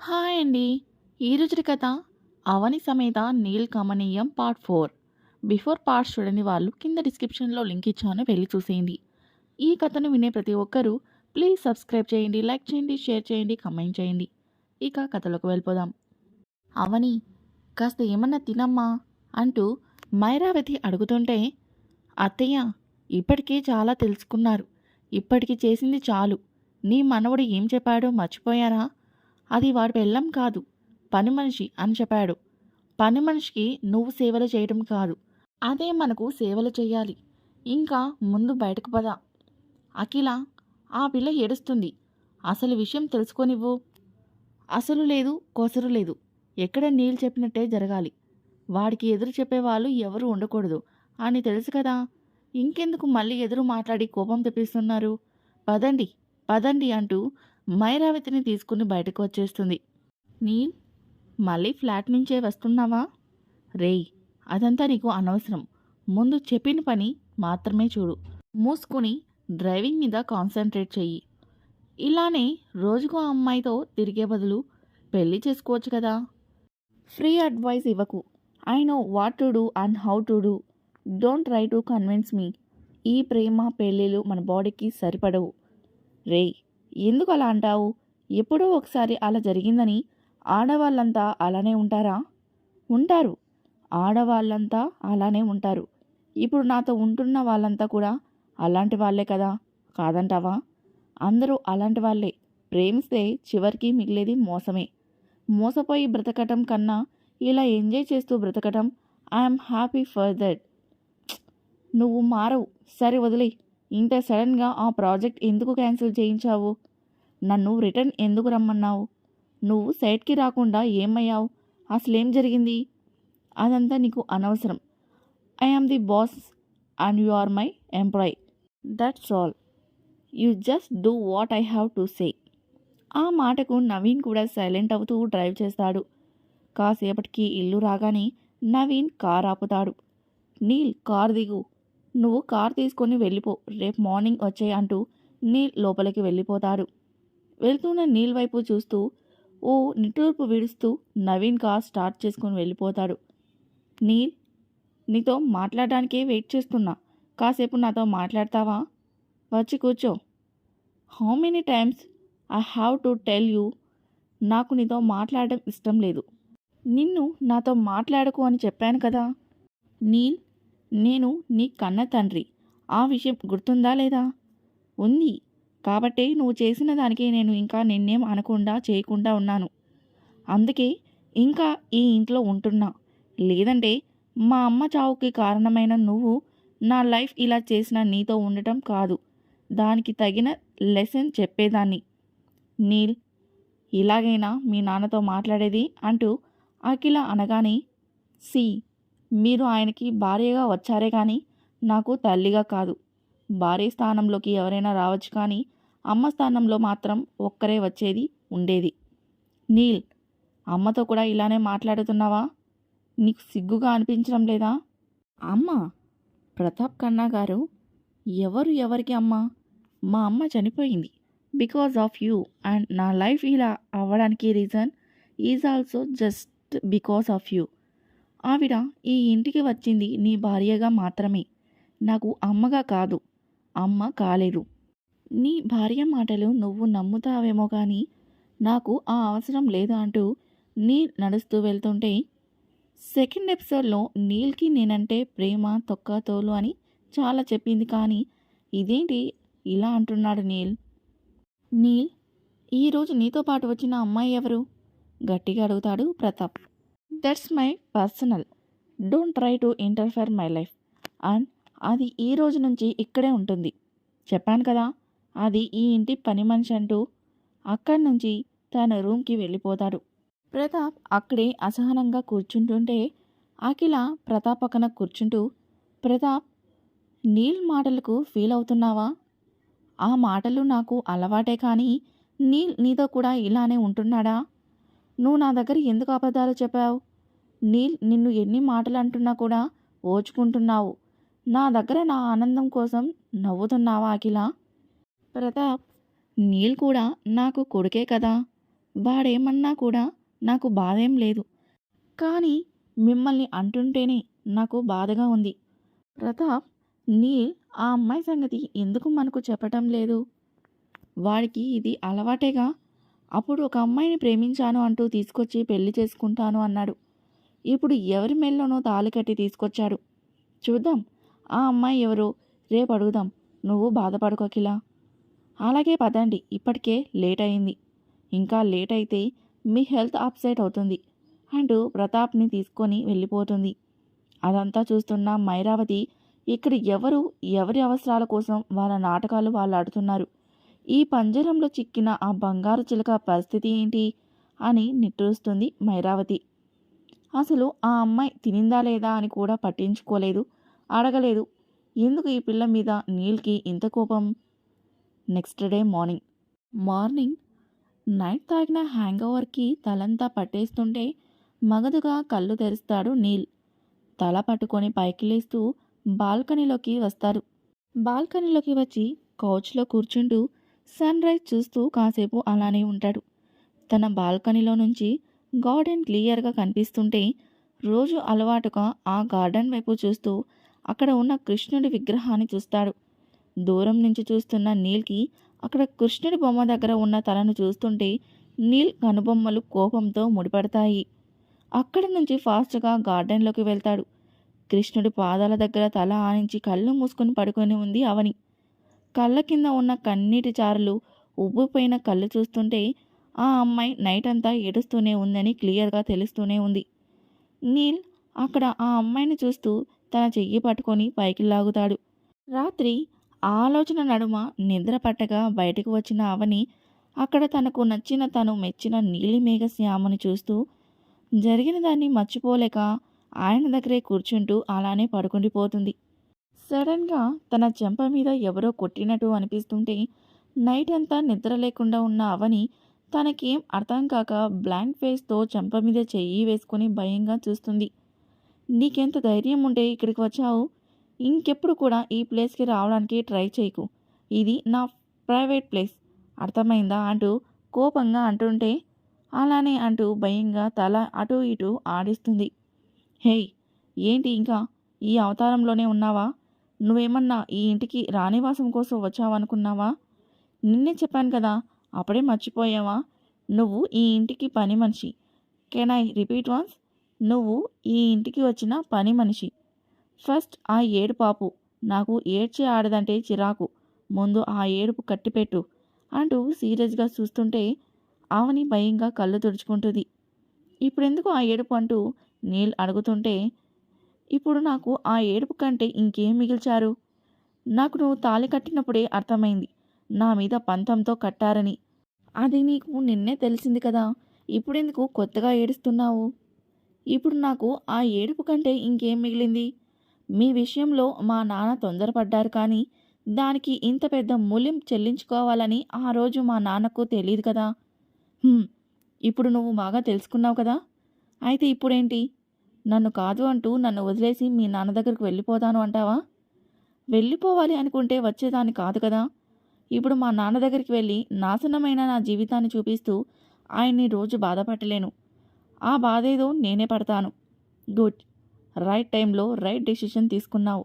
Hi అండి. ఈరోజు కథ అవని సమేత నీల్ కమనీయం పార్ట్ ఫోర్. బిఫోర్ పార్ట్స్ చూడని వాళ్ళు కింద డిస్క్రిప్షన్లో లింక్ ఇచ్చాను వెళ్ళి చూసేయండి. ఈ కథను వినే ప్రతి ఒక్కరూ ప్లీజ్ సబ్స్క్రైబ్ చేయండి లైక్ చేయండి షేర్ చేయండి కమెంట్ చేయండి. ఇక కథలోకి వెళ్ళిపోదాం. అవని కాస్త ఏమన్నా తినమ్మా అంటూ మైరావతి అడుగుతుంటే అత్తయ్య ఇప్పటికే చాలా తెలుసుకున్నారు. ఇప్పటికి చేసింది చాలు. నీ మనవడు ఏం చెప్పాడో మర్చిపోయారా? అది వాడి పెళ్ళం కాదు. పని మనిషి అని చెప్పాడు. పని మనిషికి నువ్వు సేవలు చేయటం కాదు. అదే మనకు సేవలు చేయాలి. ఇంకా ముందు బయటకు పద. అఖిల ఆ పిల్ల ఏడుస్తుంది. అసలు విషయం తెలుసుకొనివ్వు. అసలు లేదు కొసరు లేదు. ఎక్కడ నీళ్ళు చెప్పినట్టే జరగాలి. వాడికి ఎదురు చెప్పేవాళ్ళు ఎవరు ఉండకూడదు. అని తెలుసు కదా. ఇంకెందుకు మళ్ళీ ఎదురు మాట్లాడి కోపం తెప్పిస్తున్నారు? పదండి పదండి అంటూ మైరావతిని తీసుకుని బయటకు వచ్చేస్తుంది. నీల్ మళ్ళీ ఫ్లాట్ నుంచే వస్తున్నావా? రేయ్ అదంతా నీకు అనవసరం. ముందు చెప్పిన పని మాత్రమే చూడు. మూసుకుని డ్రైవింగ్ మీద కాన్సన్ట్రేట్ చెయ్యి. ఇలానే రోజుకు ఆ అమ్మాయితో తిరిగే బదులు పెళ్ళి చేసుకోవచ్చు కదా? Free advice ఇవ్వకు. I know what to do and how to do. Don't try to convince me. ఈ ప్రేమ పెళ్ళిళ్ళు మన బాడీకి సరిపడవు. రేయ్ ఎందుకు అలా అంటావు? ఎప్పుడో ఒకసారి అలా జరిగిందని ఆడవాళ్ళంతా అలానే ఉంటారా? ఉంటారు. ఆడవాళ్ళంతా అలానే ఉంటారు. ఇప్పుడు నాతో ఉంటున్న వాళ్ళంతా కూడా అలాంటి వాళ్ళే కదా? కాదంటావా? అందరూ అలాంటి వాళ్ళే. ప్రేమిస్తే చివరికి మిగిలేది మోసమే. మోసపోయి బ్రతకటం కన్నా ఇలా ఎంజాయ్ చేస్తూ బ్రతకటం ఐఎమ్ హ్యాపీ ఫర్ దట్. నువ్వు మారవు. సరే వదిలే ఇంత సడన్గా ఆ ప్రాజెక్ట్ ఎందుకు క్యాన్సిల్ చేయించావు? నన్ను రిటర్న్ ఎందుకు రమ్మన్నావు? నువ్వు సైట్కి రాకుండా ఏమయ్యావు? అసలేం జరిగింది? అదంతా నీకు అనవసరం. I am the boss and you are my employee. That's all. You just do what I have to say. ఆ మాటకు నవీన్ కూడా సైలెంట్ అవుతూ డ్రైవ్ చేస్తాడు. కాసేపటికి ఇల్లు రాగానే నవీన్ కార్ ఆపుతాడు. నీల్ కార్ దిగు. నువ్వు కార్ తీసుకొని వెళ్ళిపో రేపు మార్నింగ్ వచ్చే అంటూ నీల్ లోపలికి వెళ్ళిపోతాడు. వెళ్తున్న నీల్ వైపు చూస్తూ ఓ నిట్టూర్పు విడుస్తూ నవీన్ కార్ స్టార్ట్ చేసుకొని వెళ్ళిపోతాడు. నీల్ నీతో మాట్లాడడానికే వెయిట్ చేస్తున్నా. కాసేపు నాతో మాట్లాడతావా? వచ్చి కూర్చో. How many times I have to tell you నాకు నీతో మాట్లాడడం ఇష్టం లేదు. నిన్ను నాతో మాట్లాడకు అని చెప్పాను కదా. నీల్ నేను నీ కన్న తండ్రి. ఆ విషయం గుర్తుందా లేదా? ఉంది. కాబట్టే నువ్వు చేసిన దానికి నేను ఇంకా నిన్నేం అనకుండా చేయకుండా ఉన్నాను. అందుకే ఇంకా ఈ ఇంట్లో ఉంటున్నా. లేదంటే మా అమ్మ చావుకి కారణమైన నువ్వు నా లైఫ్ ఇలా చేసిన నీతో ఉండటం కాదు. దానికి తగిన లెసన్ చెప్పేదాన్ని. నీల్ ఇలాగైనా మీ నాన్నతో మాట్లాడేది అంటూ అఖిల అనగానే సి. మీరు ఆయనకి భార్యగా వచ్చారే కానీ నాకు తల్లిగా కాదు. భార్య స్థానంలోకి ఎవరైనా రావచ్చు కానీ అమ్మ స్థానంలో మాత్రం ఒక్కరే వచ్చేది ఉండేది. నీల్ అమ్మతో కూడా ఇలానే మాట్లాడుతున్నావా? నీకు సిగ్గుగా అనిపించడం లేదా? అమ్మ ప్రతాప్ కన్నా గారు ఎవరు ఎవరికి అమ్మ? మా అమ్మ చనిపోయింది. బికాజ్ ఆఫ్ యూ అండ్ నా లైఫ్ ఇలా అవ్వడానికి reason is also just because of you. ఆవిడ ఈ ఇంటికి వచ్చింది నీ భార్యగా మాత్రమే. నాకు అమ్మగా కాదు. అమ్మ కాలేదు. నీ భార్య మాటలు నువ్వు నమ్ముతావేమో కానీ నాకు ఆ అవసరం లేదు అంటూ నీల్ నడుస్తూ వెళ్తుంటే సెకండ్ ఎపిసోడ్లో నీల్కి నేనంటే ప్రేమ తొక్క తోలు అని చాలా చెప్పింది కానీ ఇదేంటి ఇలా అంటున్నాడు నీల్. నీల్ ఈరోజు నీతో పాటు వచ్చిన అమ్మాయి ఎవరు? గట్టిగా అడుగుతాడు Pratap. That's my personal don't try to interfere my life and అది ఈ రోజు నుంచి ఇక్కడే ఉంటుంది. చెప్పాను కదా అది ఈ ఇంటి పని మనిషి అంటూ అక్కడి నుంచి తన రూమ్కి వెళ్ళిపోతాడు. ప్రతాప్ అక్కడే అసహనంగా కూర్చుంటుంటే అఖిల ప్రతాప్ పక్కన కూర్చుంటూ ప్రతాప్ నీల్ మాటలకు ఫీల్ అవుతున్నావా? ఆ మాటలు నాకు అలవాటే కానీ నీల్ నీతో కూడా ఇలానే ఉంటున్నాడా? నువ్వు నా దగ్గర ఎందుకు అబద్ధాలు చెప్పావు? నీల్ నిన్ను ఎన్ని మాటలు అంటున్నా కూడా ఓచుకుంటున్నావు. నా దగ్గర నా ఆనందం కోసం నవ్వుతున్నావా అఖిల? ప్రతాప్ నీల్ కూడా నాకు కొడుకే కదా. వాడేమన్నా కూడా నాకు బాధేం లేదు. కానీ మిమ్మల్ని అంటుంటేనే నాకు బాధగా ఉంది. ప్రతాప్ నీల్ ఆ అమ్మాయి సంగతి ఎందుకు మనకు చెప్పటం లేదు? వాడికి ఇది అలవాటేగా? అప్పుడు ఒక అమ్మాయిని ప్రేమించాను అంటూ తీసుకొచ్చి పెళ్ళి చేసుకుంటాను అన్నాడు. ఇప్పుడు ఎవరి మెల్లోనో తాళి కట్టి తీసుకొచ్చాడు. చూద్దాం ఆ అమ్మాయి ఎవరో? రేపు అడుగుదాం. నువ్వు బాధపడుకోకిలా అలాగే పదండి ఇప్పటికే లేట్ అయింది. ఇంకా లేట్ అయితే మీ హెల్త్ అప్సెట్ అవుతుంది అంటూ ప్రతాప్ని తీసుకొని వెళ్ళిపోతుంది. అదంతా చూస్తున్న మైరావతి ఇక్కడ ఎవరు ఎవరి అవసరాల కోసం వాళ్ళ నాటకాలు వాళ్ళు ఆడుతున్నారు? ఈ పంజరంలో చిక్కిన ఆ బంగారు చిలక పరిస్థితి ఏంటి? అని నిట్టూరుస్తుంది మైరావతి. అసలు ఆ అమ్మాయి తినిందా లేదా అని కూడా పట్టించుకోలేదు. అడగలేదు. ఎందుకు ఈ పిల్ల మీద నీల్కి ఇంత కోపం? Next day morning. Morning night తాగిన హ్యాంగ్ ఓవర్కి తలంతా పట్టేస్తుంటే మగదుగా కళ్ళు తెరుస్తాడు నీల్. తల పట్టుకొని పైకి లేస్తూ బాల్కనీలోకి వస్తారు. బాల్కనీలోకి వచ్చి కౌచ్లో కూర్చుంటూ సన్ రైజ్ చూస్తూ కాసేపు అలానే ఉంటాడు. తన బాల్కనీలో నుంచి గార్డెన్ క్లియర్గా కనిపిస్తుంటే రోజు అలవాటుగా ఆ గార్డెన్ వైపు చూస్తూ అక్కడ ఉన్న కృష్ణుడి విగ్రహాన్ని చూస్తాడు. దూరం నుంచి చూస్తున్న నీల్కి అక్కడ కృష్ణుడి బొమ్మ దగ్గర ఉన్న తలను చూస్తుంటే నీల్ కనుబొమ్మలు కోపంతో ముడిపడతాయి. అక్కడి నుంచి ఫాస్ట్గా గార్డెన్లోకి వెళ్తాడు. కృష్ణుడి పాదాల దగ్గర తల ఆనించి కళ్ళు మూసుకొని పడుకొని ఉంది అవని. కళ్ళ కింద ఉన్న కన్నీటి చారులు ఉబ్బిపోయిన కళ్ళు చూస్తుంటే ఆ అమ్మాయి నైట్ అంతా ఏడుస్తూనే ఉందని క్లియర్గా తెలుస్తూనే ఉంది. నీల్ అక్కడ ఆ అమ్మాయిని చూస్తూ తన చెయ్యి పట్టుకొని పైకి లాగుతాడు. రాత్రి ఆలోచన నడుమ నిద్ర పట్టగా బయటకు వచ్చిన అవని అక్కడ తనకు నచ్చిన తను మెచ్చిన నీలిమేఘ శ్యామని చూస్తూ జరిగిన దాన్ని మర్చిపోలేక ఆయన దగ్గరే కూర్చుంటూ అలానే పడుకుండిపోతుంది. సడన్గా తన చెంప మీద ఎవరో కొట్టినట్టు అనిపిస్తుంటే నైట్ అంతా నిద్ర లేకుండా ఉన్న అవని తనకేం అర్థం కాక బ్లాంక్ ఫేస్తో చెంప మీద చెయ్యి వేసుకొని భయంగా చూస్తుంది. నీకెంత ధైర్యం ఉంటే ఇక్కడికి వచ్చావు? ఇంకెప్పుడు కూడా ఈ ప్లేస్కి రావడానికి ట్రై చేయకు. ఇది నా ప్రైవేట్ ప్లేస్. అర్థమైందా? అంటూ కోపంగా అంటుంటే అలానే అంటూ భయంగా తల అటు ఇటు ఆడిస్తుంది. హేయ్ ఏంటి ఇంకా? ఈ అవతారంలోనే ఉన్నావా? నువ్వేమన్నా ఈ ఇంటికి రాణివాసం కోసం వచ్చావనుకున్నావా? నిన్నే చెప్పాను కదా అప్పుడే మర్చిపోయావా? నువ్వు ఈ ఇంటికి పని మనిషి. Can I repeat once? నువ్వు ఈ ఇంటికి వచ్చిన పని మనిషి. ఫస్ట్ ఆ ఏడు పాపు. నాకు ఏడ్చి ఆడదంటే చిరాకు. ముందు ఆ ఏడుపు కట్టిపెట్టు అంటూ సీరియస్గా చూస్తుంటే ఆవని భయంగా కళ్ళు తుడుచుకుంటుంది. ఇప్పుడెందుకు ఆ ఏడుపు అంటూ నీల్ అడుగుతుంటే ఇప్పుడు నాకు ఆ ఏడుపు కంటే ఇంకేం మిగిల్చారు? నాకు నువ్వు తాళి కట్టినప్పుడే అర్థమైంది. నా మీద పంతంతో కట్టారని. అది నీకు నిన్నే తెలిసింది కదా. ఇప్పుడెందుకు కొత్తగా ఏడుస్తున్నావు? ఇప్పుడు నాకు ఆ ఏడుపు కంటే ఇంకేం మిగిలింది? మీ విషయంలో మా నాన్న తొందరపడ్డారు కానీ దానికి ఇంత పెద్ద మూల్యం చెల్లించుకోవాలని ఆ రోజు మా నాన్నకు తెలియదు కదా. ఇప్పుడు నువ్వు బాగా తెలుసుకున్నావు కదా. అయితే ఇప్పుడేంటి? నన్ను కాదు అంటూ నన్ను వదిలేసి మీ నాన్న దగ్గరికి వెళ్ళిపోతాను అంటావా? వెళ్ళిపోవాలి అనుకుంటే వచ్చేదాన్ని కాదు కదా. ఇప్పుడు మా నాన్న దగ్గరికి వెళ్ళి నాశనమైన నా జీవితాన్ని చూపిస్తూ ఆయన్ని రోజు బాధపట్టలేను. ఆ బాధ ఏదో నేనే పడతాను. గుడ్. రైట్ టైంలో రైట్ డెసిషన్ తీసుకున్నావు.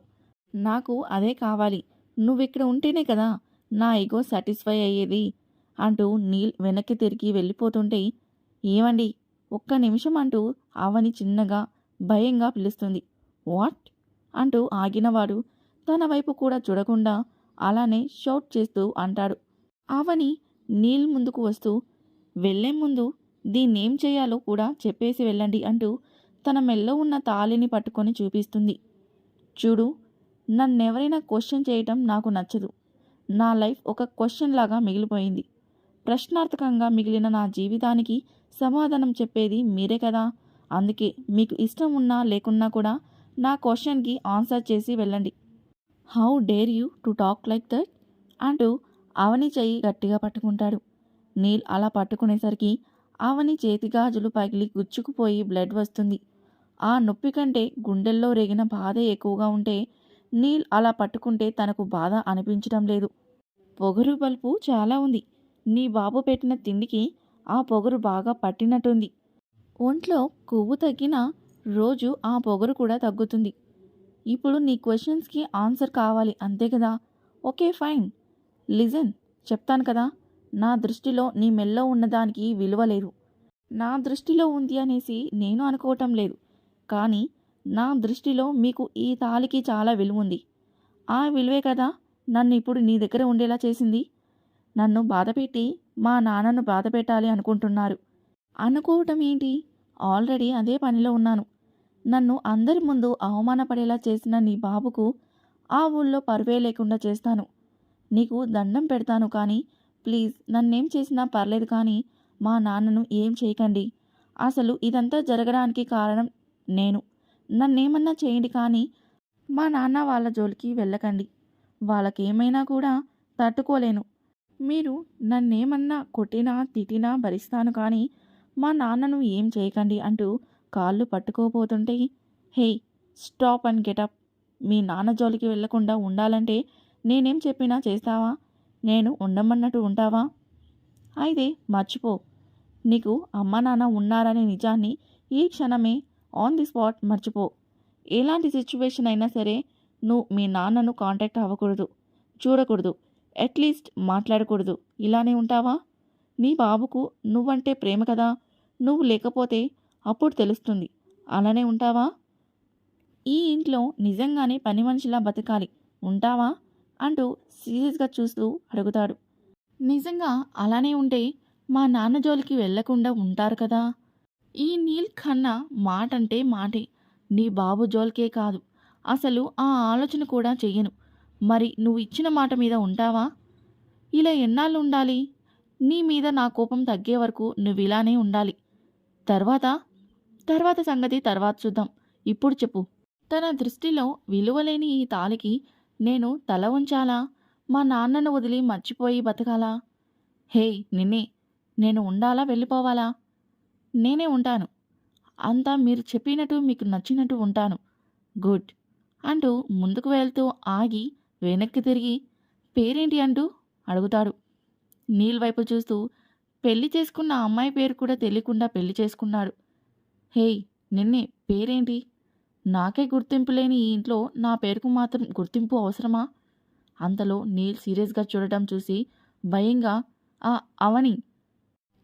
నాకు అదే కావాలి. నువ్వు ఇక్కడ ఉంటేనే కదా నా ఈగో సాటిస్ఫై అయ్యేది అంటూ నీల్ వెనక్కి తిరిగి వెళ్ళిపోతుంటే ఏమండి? ఒక్క నిమిషం అంటూ అవని చిన్నగా భయంగా పిలుస్తుంది. వాట్? అంటూ ఆగినవాడు తన వైపు కూడా చూడకుండా అలానే షౌట్ చేస్తూ అంటాడు. అవని నీల్ ముందుకు వస్తూ వెళ్ళే ముందు దీన్నేం చేయాలో కూడా చెప్పేసి వెళ్ళండి అంటూ తన మెల్లో ఉన్న తాళిని పట్టుకొని చూపిస్తుంది. చూడు నన్నెవరైనా క్వశ్చన్ చేయటం నాకు నచ్చదు. నా లైఫ్ ఒక క్వశ్చన్ లాగా మిగిలిపోయింది. ప్రశ్నార్థకంగా మిగిలిన నా జీవితానికి సమాధానం చెప్పేది మీరే కదా. అందుకే మీకు ఇష్టం ఉన్నా లేకున్నా కూడా నా క్వశ్చన్కి ఆన్సర్ చేసి వెళ్ళండి. How dare you to talk like that? అంటూ అవని చెయ్యి గట్టిగా పట్టుకుంటాడు. నీల్ అలా పట్టుకునేసరికి అవని చేతి గాజులు పగిలి గుచ్చుకుపోయి బ్లడ్ వస్తుంది. ఆ నొప్పి కంటే గుండెల్లో రేగిన బాధ ఎక్కువగా ఉంటే నీల్ అలా పట్టుకుంటే తనకు బాధ అనిపించడం లేదు. పొగరు బల్పు చాలా ఉంది. నీ బాబు పెట్టిన తిండికి ఆ పొగరు బాగా పట్టినట్టుంది. ఒంట్లో కొవ్వు తగ్గిన రోజు ఆ పొగరు కూడా తగ్గుతుంది. ఇప్పుడు నీ క్వశ్చన్స్కి ఆన్సర్ కావాలి అంతే కదా? Okay fine. లిజన్ చెప్తాను కదా నా దృష్టిలో నీ మెల్లో ఉన్నదానికి విలువ లేదు. నా దృష్టిలో ఉంది అనేసి నేను అనుకోవటం లేదు. కానీ నా దృష్టిలో మీకు ఈ తాళికి చాలా విలువ ఉంది ఆ విలువే కదా నన్ను ఇప్పుడు నీ దగ్గర ఉండేలా చేసింది? నన్ను బాధపెట్టి మా నాన్నను బాధపెట్టాలి అనుకుంటున్నారు. అనుకోవటం ఏంటి? ఆల్రెడీ అదే పనిలో ఉన్నాను. నన్ను అందరి ముందు అవమానపడేలా చేసిన నీ బాబుకు ఆ ఊళ్ళో పరువే లేకుండా చేస్తాను. నీకు దండం పెడతాను కానీ ప్లీజ్ నన్నేం చేసినా పర్లేదు కానీ మా నాన్నను ఏం చేయకండి. అసలు ఇదంతా జరగడానికి కారణం నేను. నన్నేమన్నా చేయండి కానీ మా నాన్న వాళ్ళ జోలికి వెళ్ళకండి. వాళ్ళకేమైనా కూడా తట్టుకోలేను. మీరు నన్నేమన్నా కొట్టినా తిట్టినా భరిస్తాను కానీ మా నాన్నను ఏం చేయకండి అంటూ కాళ్ళు పట్టుకోపోతుంటే hey stop and get up మీ నాన్న జోలికి వెళ్ళకుండా ఉండాలంటే నేనేం చెప్పినా చేస్తావా? నేను ఉండమన్నట్టు ఉంటావా? అయితే మర్చిపో. నీకు అమ్మ నాన్న ఉన్నారనే నిజాన్ని ఈ క్షణమే ఆన్ ది స్పాట్ మర్చిపో. ఎలాంటి సిచ్యువేషన్ అయినా సరే నువ్వు మీ నాన్నను కాంటాక్ట్ అవ్వకూడదు చూడకూడదు అట్లీస్ట్ మాట్లాడకూడదు. ఇలానే ఉంటావా? నీ బాబుకు నువ్వంటే ప్రేమ కదా? నువ్వు లేకపోతే అప్పుడు తెలుస్తుంది. అలానే ఉంటావా? ఈ ఇంట్లో నిజంగానే పని మనిషిలా బతకాలి. ఉంటావా? అంటూ సీరియస్గా చూస్తూ అడుగుతాడు. నిజంగా అలానే ఉంటే మా నాన్న జోలికి వెళ్ళకుండా ఉంటారు కదా? ఈ నీల్ ఖన్నా మాట అంటే మాటే. నీ బాబు జోలికే కాదు. అసలు ఆ ఆలోచన కూడా చెయ్యను. మరి నువ్వు ఇచ్చిన మాట మీద ఉంటావా? ఇలా ఎన్నాళ్ళు ఉండాలి? నీ మీద నా కోపం తగ్గే వరకు నువ్వు ఇలానే ఉండాలి. తర్వాత తర్వాత సంగతి తర్వాత చూద్దాం. ఇప్పుడు చెప్పు. తన దృష్టిలో విలువలేని ఈ తాలికి నేను తల ఉంచాలా మా నాన్నను వదిలి మర్చిపోయి బతకాలా? హే నిన్నే నేను ఉండాలా? వెళ్ళిపోవాలా? నేనే ఉంటాను. అంతా మీరు చెప్పినట్టు మీకు నచ్చినట్టు ఉంటాను. గుడ్ అంటూ ముందుకు వెళ్తూ ఆగి వెనక్కి తిరిగి పేరేంటి అంటూ? అడుగుతాడు. నీల్ వైపు చూస్తూ పెళ్ళి చేసుకున్న అమ్మాయి పేరు కూడా తెలియకుండా పెళ్ళి చేసుకున్నాడు. హేయ్ నిన్నే పేరేంటి? నాకే గుర్తింపు లేని ఈ ఇంట్లో నా పేరుకు మాత్రం గుర్తింపు అవసరమా? అంతలో నీల్ సీరియస్గా చూడటం చూసి భయంగా ఆ అవని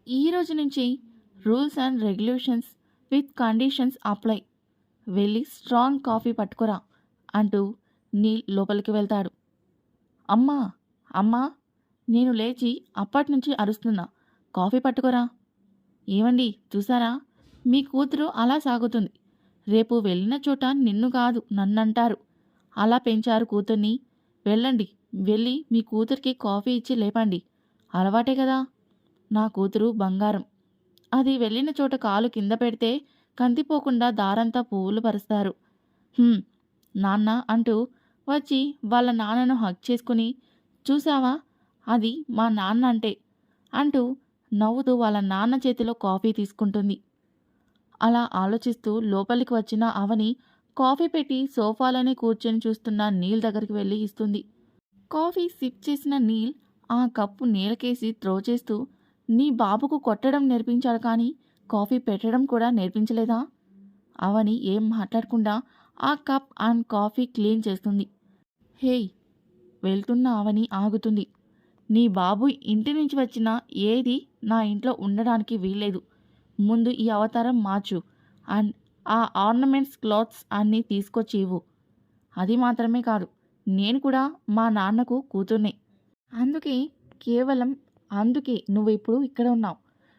ఈ రోజు నుంచి rules and regulations with conditions apply. వెళ్ళి స్ట్రాంగ్ కాఫీ పట్టుకురా అంటూ నీల్ లోపలికి వెళ్తాడు. అమ్మా అమ్మా నేను లేచి అప్పటి నుంచి అరుస్తున్నా. కాఫీ పట్టుకోరా. ఏమండి చూసారా? మీ కూతురు అలా సాగుతుంది. రేపు వెళ్ళిన చోట నిన్ను కాదు నన్నంటారు. అలా పెంచారు కూతుర్ని. వెళ్ళండి వెళ్ళి మీ కూతురికి కాఫీ ఇచ్చి లేపండి. అలవాటే కదా. నా కూతురు బంగారం. అది వెళ్ళిన చోట కాలు కింద పెడితే కందిపోకుండా దారంతా పువ్వులు పరుస్తారు. నాన్న అంటూ వచ్చి వాళ్ళ నాన్నను హక్ చేసుకుని చూసావా? అది మా నాన్న అంటే అంటూ నవ్వుతూ వాళ్ళ నాన్న చేతిలో కాఫీ తీసుకుంటుంది. అలా ఆలోచిస్తూ లోపలికి వచ్చిన అవని కాఫీ పెట్టి సోఫాలోనే కూర్చొని చూస్తున్న నీల్ దగ్గరికి వెళ్ళి ఇస్తుంది. కాఫీ సిప్ చేసిన నీల్ ఆ కప్పు నేలకేసి త్రో చేస్తూ నీ బాబుకు కొట్టడం నేర్పించాడు కానీ కాఫీ పెట్టడం కూడా నేర్పించలేదా? అవని ఏం మాట్లాడకుండా ఆ కప్ అండ్ కాఫీ క్లీన్ చేస్తుంది. హేయ్ వెళ్తున్న అవని ఆగుతుంది. నీ బాబు ఇంటి నుంచి వచ్చిన ఏది నా ఇంట్లో ఉండడానికి వీల్లేదు. ముందు ఈ అవతారం మార్చు. అండ్ ఆ ఆర్నమెంట్స్ క్లాత్స్ అన్నీ తీసుకొచ్చి ఇవ్వు అది మాత్రమే కాదు నేను కూడా మా నాన్నకు కూతుర్నే. అందుకే కేవలం అందుకే నువ్వు ఇప్పుడు ఇక్కడ ఉన్నావు.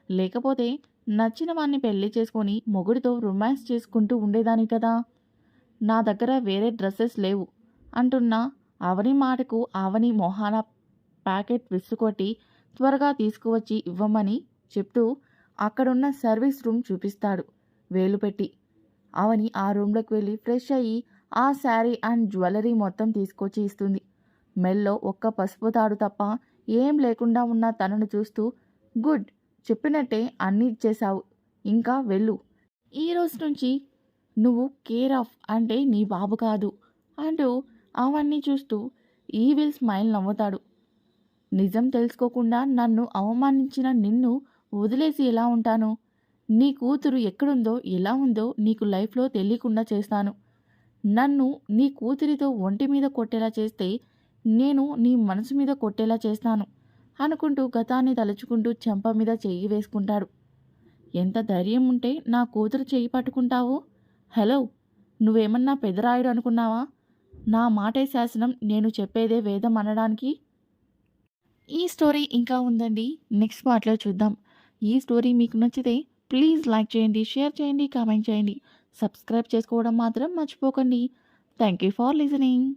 లేకపోతే నచ్చిన వాడిని పెళ్ళి చేసుకొని మొగుడితో రొమాన్స్ చేసుకుంటూ ఉండేదాని కదా. నా దగ్గర వేరే డ్రెస్సెస్ లేవు అంటున్న అవని మాటకు అవని మొహాన ప్యాకెట్ విసుకొట్టి త్వరగా తీసుకువచ్చి ఇవ్వమని చెప్తూ అక్కడున్న సర్వీస్ రూమ్ చూపిస్తాడు. వేలు పెట్టి. అవని ఆ రూమ్లోకి వెళ్ళి ఫ్రెష్ అయ్యి ఆ శారీ అండ్ జ్యువెలరీ మొత్తం తీసుకొచ్చి ఇస్తుంది. మెల్లో ఒక్క పసుపు తాడు తప్ప ఏం లేకుండా ఉన్న తనను చూస్తూ గుడ్ చెప్పినట్టే అన్నీ ఇచ్చేశావు. ఇంకా వెళ్ళు. ఈ రోజు నుంచి నువ్వు కేర్ ఆఫ్ అంటే నీ బాబు కాదు అంటూ అవన్నీ చూస్తూ ఈవిల్ స్మైల్ నవ్వుతాడు. నిజం తెలుసుకోకుండా నన్ను అవమానించిన నిన్ను వదిలేసి ఎలా ఉంటాను? నీ కూతురు ఎక్కడుందో ఎలా ఉందో నీకు లైఫ్లో తెలియకుండా చేస్తాను. నన్ను నీ కూతురితో ఒంటి మీద కొట్టేలా చేస్తే నేను నీ మనసు మీద కొట్టేలా చేస్తాను అనుకుంటూ గతాన్ని తలుచుకుంటూ చెంప మీద చెయ్యి వేసుకుంటాడు. ఎంత ధైర్యం ఉంటే నా కూతురు చెయ్యి పట్టుకుంటావు? హలో నువ్వేమన్నా పెదరాయుడు అనుకున్నావా? నా మాటే శాసనం నేను చెప్పేదే వేదం అనడానికి ఈ స్టోరీ ఇంకా ఉందండి. నెక్స్ట్ పార్ట్లో చూద్దాం. ఈ స్టోరీ మీకు నచ్చితే ప్లీజ్ లైక్ చేయండి షేర్ చేయండి కామెంట్ చేయండి. సబ్స్క్రైబ్ చేసుకోవడం మాత్రం మర్చిపోకండి. Thank you for listening.